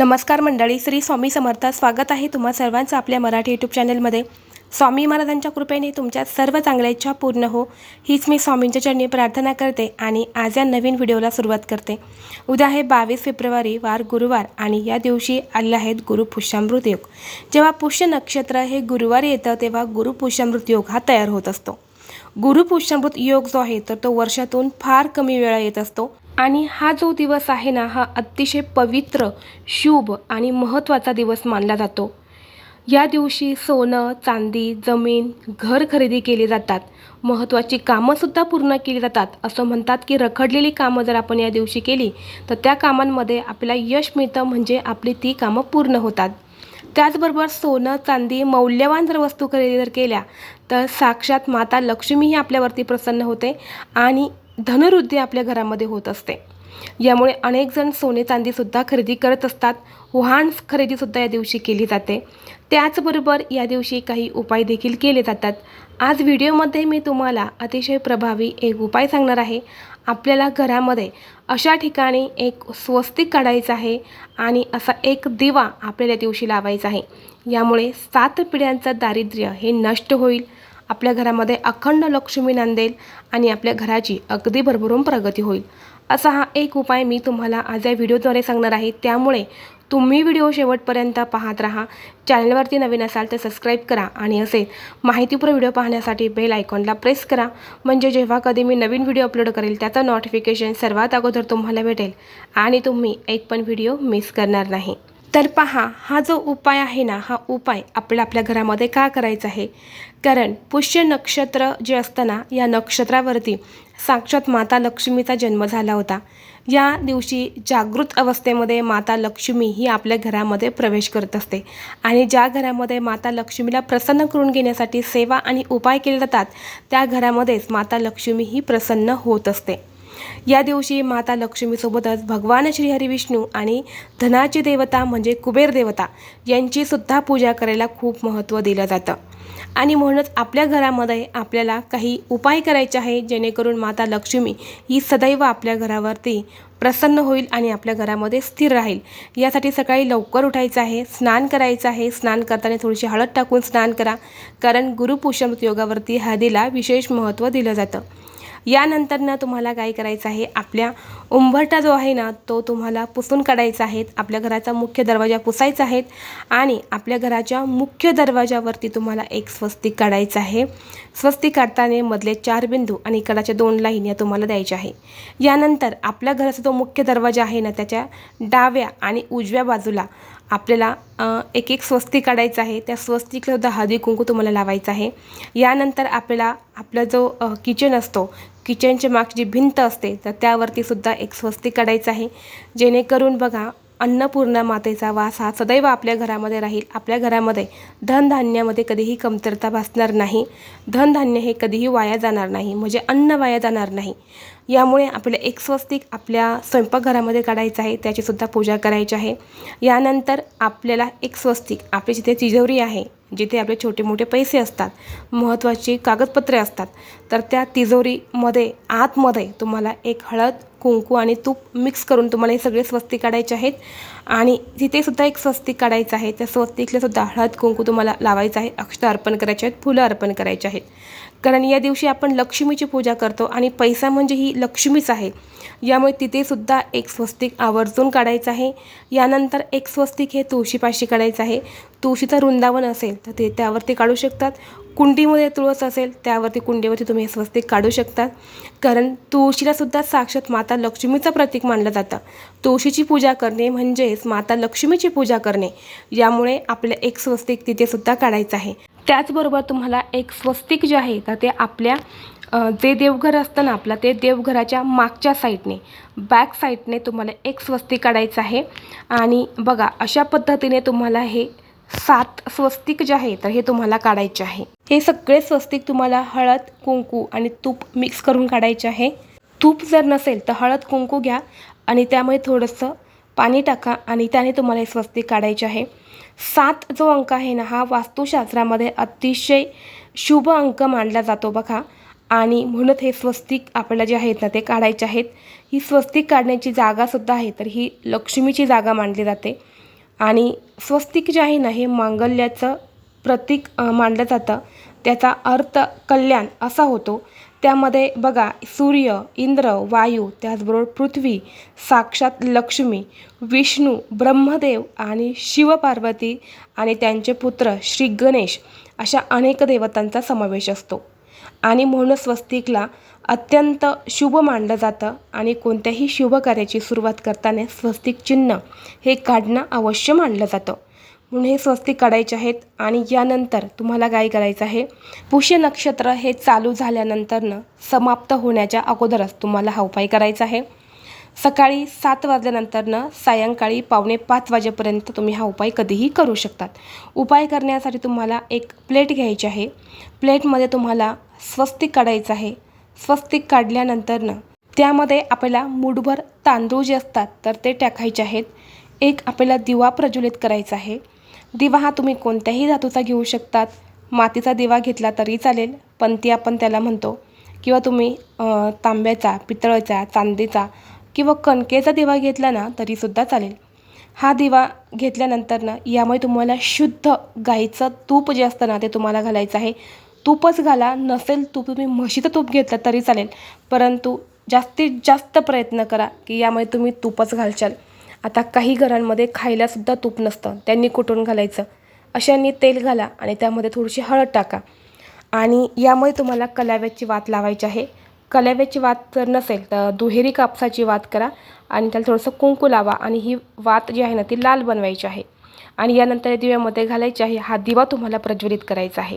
नमस्कार मंडळी श्री स्वामी समर्थ. स्वागत आहे तुम्हा सर्वांचं आपल्या मराठी यूट्यूब चॅनलमध्ये स्वामी महाराजांच्या कृपेने तुमच्या सर्व चांगल्या इच्छा पूर्ण हो. हीच मी स्वामींच्या चरणी प्रार्थना करते आणि आज या नवीन व्हिडिओला सुरुवात करते. उद्या आहे बावीस फेब्रुवारी वार गुरुवार आणि या दिवशी आले आहेत गुरु पुष्यामृत योग. जेव्हा पुष्य नक्षत्र हे गुरुवारी येतं तेव्हा गुरु पुष्यामृत योग हा तयार होत असतो. गुरु पुष्यामृत योग जो आहे तर तो वर्षातून फार कमी वेळा येत असतो. आणि हा जो दिवस आहे ना हा अतिशय पवित्र शुभ आणि महत्त्वाचा दिवस मानला जातो. या दिवशी सोनं चांदी जमीन घर खरेदी केली जातात. महत्त्वाची कामंसुद्धा पूर्ण केली जातात. असं म्हणतात की रखडलेली कामं जर आपण या दिवशी केली तर त्या कामांमध्ये आपल्याला यश मिळतं म्हणजे आपली ती कामं पूर्ण होतात. त्याचबरोबर सोनं चांदी मौल्यवान जर वस्तू खरेदी जर केल्या तर साक्षात माता लक्ष्मीही आपल्यावरती प्रसन्न होते आणि धनवृद्धी आपल्या घरामध्ये होत असते. यामुळे अनेक जण सोने चांदीसुद्धा खरेदी करत असतात. वाहन खरेदीसुद्धा या दिवशी केली जाते. त्याचबरोबर या दिवशी काही उपाय देखील केले जातात. आज व्हिडिओमध्ये मी तुम्हाला अतिशय प्रभावी एक उपाय सांगणार आहे. आपल्याला घरामध्ये अशा ठिकाणी एक स्वस्तिक काढायचं आहे आणि असा एक दिवा आपल्याला या दिवशी लावायचा आहे. यामुळे सात पिढ्यांचं दारिद्र्य हे नष्ट होईल. आपल्या घरामध्ये अखंड लक्ष्मी नांदेल आणि आपल्या घराची अगदी भरभरून प्रगती होईल. असा हा एक उपाय मी तुम्हाला आज या व्हिडिओद्वारे सांगणार आहे. त्यामुळे तुम्ही व्हिडिओ शेवटपर्यंत पाहत राहा. चॅनलवरती नवीन असाल तर सबस्क्राईब करा आणि असे माहितीपूर्ण व्हिडिओ पाहण्यासाठी बेल आयकॉनला प्रेस करा. म्हणजे जेव्हा कधी मी नवीन व्हिडिओ अपलोड करेल त्याचं नोटिफिकेशन सर्वात अगोदर तुम्हाला भेटेल आणि तुम्ही एक पण व्हिडिओ मिस करणार नाही. तर पहा हा जो उपाय आहे ना हा उपाय आपल्याला आपल्या घरामध्ये का करायचा आहे? कारण पुष्य नक्षत्र जे असतं ना या नक्षत्रावरती साक्षात माता लक्ष्मीचा जन्म झाला होता. या दिवशी जागृत अवस्थेमध्ये माता लक्ष्मी ही आपल्या घरामध्ये प्रवेश करत असते. आणि ज्या घरामध्ये माता लक्ष्मीला प्रसन्न करून घेण्यासाठी सेवा आणि उपाय केले जातात त्या घरामध्येच माता लक्ष्मी ही प्रसन्न होत असते. या दिवशी माता लक्ष्मीसोबतच भगवान श्रीहरी विष्णू आणि धनाची देवता म्हणजे कुबेर देवता यांची सुद्धा पूजा करायला खूप महत्त्व दिलं जातं. आणि म्हणूनच आपल्या घरामध्ये आपल्याला काही उपाय करायचे आहे जेणेकरून माता लक्ष्मी ही सदैव आपल्या घरावरती प्रसन्न होईल आणि आपल्या घरामध्ये स्थिर राहील. यासाठी सकाळी लवकर उठायचं आहे स्नान करायचं आहे. स्नान करताना थोडीशी हळद टाकून स्नान करा. कारण गुरुपुष्यमृत योगावरती हळदीला विशेष महत्त्व दिलं जातं. यानंतरनं तुम्हाला काय करायचं आहे? आपल्या उंबरटा जो आहे ना तो तुम्हाला पुसून काढायचा आहे. आपल्या घराचा मुख्य दरवाजा पुसायचा आहे आणि आपल्या घराच्या मुख्य दरवाजावरती तुम्हाला एक स्वस्तिक काढायचं आहे. स्वस्तिक काढताना मधले चार बिंदू आणि इकडाच्या दोन लाईन या तुम्हाला द्यायच्या आहे. यानंतर आपल्या घराचा जो मुख्य दरवाजा आहे ना त्याच्या डाव्या आणि उजव्या बाजूला आपल्याला एक एक स्वस्ती काढायचं आहे. त्या स्वस्तिकला सुद्धा हळदी कुंकू तुम्हाला लावायचं आहे. यानंतर आपल्याला आपला जो किचन असतो किचनच्या मागची भिंत असते तर त्यावरती सुद्धा एक स्वस्तिक काढायचं आहे. जेणेकरून बघा अन्नपूर्णा मातेचा वास हा सदैव आपल्या घरामध्ये राहील. आपल्या घरामध्ये धनधान्यामध्ये कधीही कमतरता भासणार नाही. धनधान्य हे कधीही वाया जाणार नाही. म्हणजे अन्न वाया जाणार नाही. यामुळे आपल्याला एक स्वस्तिक आपल्या स्वयंपाकघरामध्ये काढायचं आहे त्याचीसुद्धा पूजा करायची आहे. यानंतर आपल्याला एक स्वस्तिक आपली जिथे तिजोरी आहे जिथे आपले छोटे मोठे पैसे असतात महत्त्वाची कागदपत्रे असतात तर त्या तिजोरीमध्ये आतमध्ये तुम्हाला एक हळद कुंकू आणि तूप मिक्स करून तुम्हाला हे सगळे स्वस्तिक काढायचे आहेत. आणि तिथेसुद्धा एक स्वस्तिक काढायचं आहे त्या स्वस्तिकलासुद्धा हळद कुंकू तुम्हाला लावायचं आहे. अक्षता अर्पण करायचे आहेत फुलं अर्पण करायचे आहेत. कारण या दिवशी आपण लक्ष्मीची पूजा करतो आणि पैसा म्हणजे ही लक्ष्मीच आहे. यामुळे तिथेसुद्धा एक स्वस्तिक आवर्जून काढायचं आहे. यानंतर एक स्वस्तिक हे तुळशीपाशी काढायचं आहे. तुळशीचं वृंदावन असेल तर ते त्यावरती काढू शकतात. कुंडीमध्ये तुळस असेल त्यावरती कुंडीवरती तुम्ही हे स्वस्तिक काढू शकतात. कारण तुळशीलासुद्धा साक्षात माता लक्ष्मीचं प्रतीक मानलं जातं. तुळशीची पूजा करणे म्हणजेच माता लक्ष्मीची पूजा करणे. यामुळे आपलं एक स्वस्तिक तिथेसुद्धा काढायचं आहे. त्याचबरोबर तुम्हाला एक स्वस्तिक जे आहे तर ते आपल्या जे देवघर असतं ना आपलं ते देवघराच्या मागच्या साईडने बॅक साईडने तुम्हाला एक स्वस्तिक काढायचं आहे. आणि बघा अशा पद्धतीने तुम्हाला हे सात स्वस्तिक जे आहे तर हे तुम्हाला काढायचे आहे. हे सगळे स्वस्तिक तुम्हाला हळद कुंकू आणि तूप मिक्स करून काढायचे आहे. तूप जर नसेल तर हळद कुंकू घ्या. आणि त्यामध्ये थोडंसं पाणी टाका आणि त्याने तुम्हाला हे स्वस्तिक काढायचे आहे. सात जो अंक आहे ना हा वास्तुशास्त्रामध्ये अतिशय शुभ अंक मानला जातो बघा. आणि म्हणून हे स्वस्तिक आपल्याला जे आहेत ना ते काढायचे आहेत. ही स्वस्तिक काढण्याची जागासुद्धा आहे तर ही लक्ष्मीची जागा मानली जाते. आणि स्वस्तिक जे आहे ना हे मांगल्याचं प्रतीक मानलं जातं. त्याचा अर्थ कल्याण असा होतो. त्यामध्ये बघा सूर्य इंद्र वायू त्याचबरोबर पृथ्वी साक्षात लक्ष्मी विष्णू ब्रह्मदेव आणि शिवपार्वती आणि त्यांचे पुत्र श्री गणेश अशा अनेक देवतांचा समावेश असतो. आणि म्हणून स्वस्तिकला अत्यंत शुभ मानलं जातं आणि कोणत्याही शुभ कार्याची सुरुवात करताना स्वस्तिक चिन्ह हे काढणं अवश्य मानलं जातं. म्हणून हे स्वस्तिक काढायचे आहेत आणि यानंतर तुम्हाला काय करायचं आहे? पुष्य नक्षत्र हे चालू झाल्यानंतरनं समाप्त होण्याच्या अगोदरच तुम्हाला हा उपाय करायचा आहे. सकाळी सात वाजल्यानंतरनं सायंकाळी पावणे पाच वाजेपर्यंत तुम्ही हा उपाय कधीही करू शकतात. उपाय करण्यासाठी तुम्हाला एक प्लेट घ्यायची आहे. प्लेटमध्ये तुम्हाला स्वस्तिक काढायचं आहे. स्वस्तिक काढल्यानंतरनं त्यामध्ये आपल्याला मुठभर तांदूळ जे असतात तर ते टाकायचे आहेत. एक आपल्याला दिवा प्रज्वलित करायचा आहे. दिवा हा तुम्ही कोणत्याही धातूचा घेऊ शकतात. मातीचा दिवा घेतला तरी चालेल पंती आपण त्याला म्हणतो किंवा तुम्ही तांब्याचा पितळाचा चांदीचा किंवा कणकेचा दिवा घेतला ना तरीसुद्धा चालेल. हा दिवा घेतल्यानंतर ना यामुळे तुम्हाला शुद्ध गाईचं तूप जे असतं ना ते तुम्हाला घालायचं आहे. तूपच घाला नसेल तूप तुम्ही म्हशीचं तूप घेतलं तरी चालेल. परंतु जास्तीत जास्त प्रयत्न करा की यामुळे तुम्ही तूपच घालशाल. आता काही घरांमध्ये खायलासुद्धा तूप नसतं. त्यांनी कुटून घालायचं. अशांनी तेल घाला आणि त्यामध्ये थोडीशी हळद टाका. आणि यामुळे तुम्हाला कलाव्याची वात लावायची आहे. कलाव्याची वात जर नसेल तर दुहेरी कापसाची वात करा आणि त्याला थोडंसं कुंकू लावा आणि ही वात जी आहे ना ती लाल बनवायची आहे. आणि यानंतर या दिव्यामध्ये घालायची आहे. हा दिवा तुम्हाला प्रज्वलित करायचा आहे.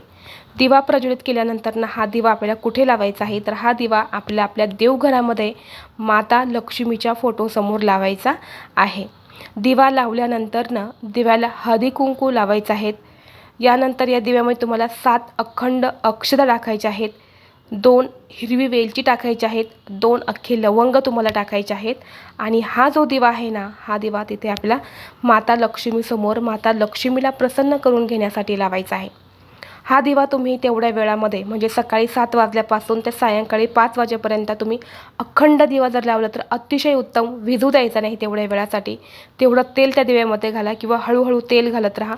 दिवा प्रज्वलित केल्यानंतर ना हा दिवा आपल्याला कुठे लावायचा आहे? तर हा दिवा आपल्या आपल्या देवघरामध्ये माता लक्ष्मीच्या फोटोसमोर लावायचा आहे. दिवा लावल्यानंतर ना दिव्याला हळदी कुंकू लावायचं आहेत. यानंतर या दिव्यामध्ये तुम्हाला सात अखंड अक्षता टाकायच्या आहेत. दोन हिरवी वेलची टाकायची आहेत दोन अख्खे लवंग तुम्हाला टाकायचे आहेत. आणि हा जो दिवा आहे ना हा दिवा तिथे आपला माता लक्ष्मीसमोर माता लक्ष्मीला प्रसन्न करून घेण्यासाठी लावायचा आहे. हा दिवा तुम्ही तेवढ्या वेळामध्ये म्हणजे सकाळी सात वाजल्यापासून ते सायंकाळी पाच वाजेपर्यंत तुम्ही अखंड दिवा जर लावला तर अतिशय उत्तम विझू द्यायचा नाही तेवढ्या वेळासाठी. तेवढं तेल त्या दिव्यामध्ये घाला किंवा हळूहळू तेल घालत राहा.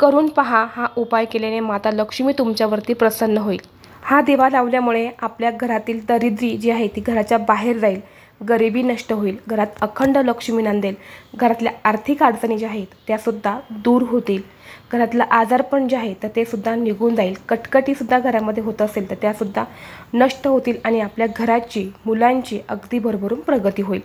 करून पहा हा उपाय केल्याने माता लक्ष्मी तुमच्यावरती प्रसन्न होईल. हा दिवा लावल्यामुळे आपल्या घरातील दरिद्री जी आहे ती घराच्या बाहेर जाईल. गरिबी नष्ट होईल. घरात अखंड लक्ष्मी नांदेल. घरातल्या आर्थिक अडचणी ज्या आहेत त्यासुद्धा दूर होतील. घरातलं आजारपण जे आहे तर ते सुद्धा निघून जाईल. कटकटीसुद्धा घरामध्ये होत असेल तर त्यासुद्धा नष्ट होतील आणि आपल्या घराची मुलांची अगदी भरभरून प्रगती होईल.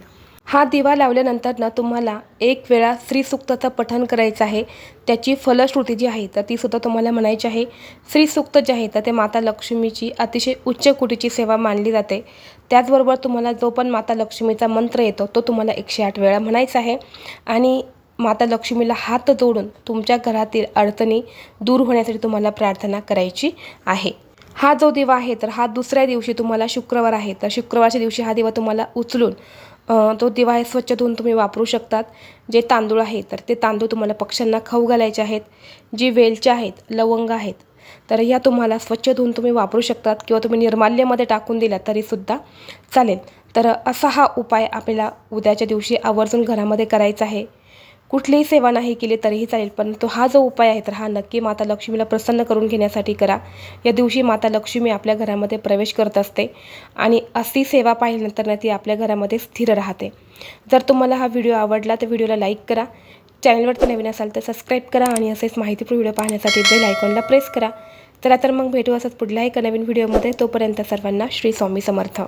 हा दिवा लावल्यानंतर ना तुम्हाला एक वेळा श्रीसूक्तचं पठण करायचं आहे. त्याची फलश्रुती जी आहे तर तीसुद्धा तुम्हाला म्हणायची आहे. श्रीसूक्त जे आहे तर ते माता लक्ष्मीची अतिशय उच्च कोटीची सेवा मानली जाते. त्याचबरोबर तुम्हाला जो पण माता लक्ष्मीचा मंत्र येतो तो तुम्हाला एकशे आठ वेळा म्हणायचा आहे. आणि माता लक्ष्मीला हात जोडून तुमच्या घरातील अडचणी दूर होण्यासाठी तुम्हाला प्रार्थना करायची आहे. हा जो दिवा आहे तर हा दुसऱ्या दिवशी तुम्हाला शुक्रवार आहे. तर शुक्रवारच्या दिवशी हा दिवा तुम्हाला उचलून तो दिवा आहे स्वच्छ धुवून तुम्ही वापरू शकतात. जे तांदूळ आहे तर ते तांदूळ तुम्हाला पक्ष्यांना खाऊ घालायचे आहेत. जी वेलच्या आहेत लवंग आहेत तर ह्या तुम्हाला स्वच्छ धुवून तुम्ही वापरू शकतात किंवा तुम्ही निर्माल्यमध्ये टाकून दिला तरीसुद्धा चालेल. तर असा हा उपाय आपल्याला उद्याच्या दिवशी आवर्जून घरामध्ये करायचा आहे. कुठलीही सेवा नाही केली तरीही चालेल परंतु हा जो उपाय आहे तर हा नक्की माता लक्ष्मीला प्रसन्न करून घेण्यासाठी करा. या दिवशी माता लक्ष्मी आपल्या घरामध्ये प्रवेश करत असते आणि अशी सेवा पाहिल्यानंतर ना ती आपल्या घरामध्ये स्थिर राहते. जर तुम्हाला हा व्हिडिओ आवडला तर व्हिडिओला लाईक करा. चॅनलवरती नवीन असाल तर सबस्क्राईब करा आणि असेच माहितीपूर्ण व्हिडिओ पाहण्यासाठी बेल आयकॉनला प्रेस करा. चला तर मग भेटू असंच पुढल्या एका नवीन व्हिडिओमध्ये. तोपर्यंत सर्वांना श्री स्वामी समर्थ.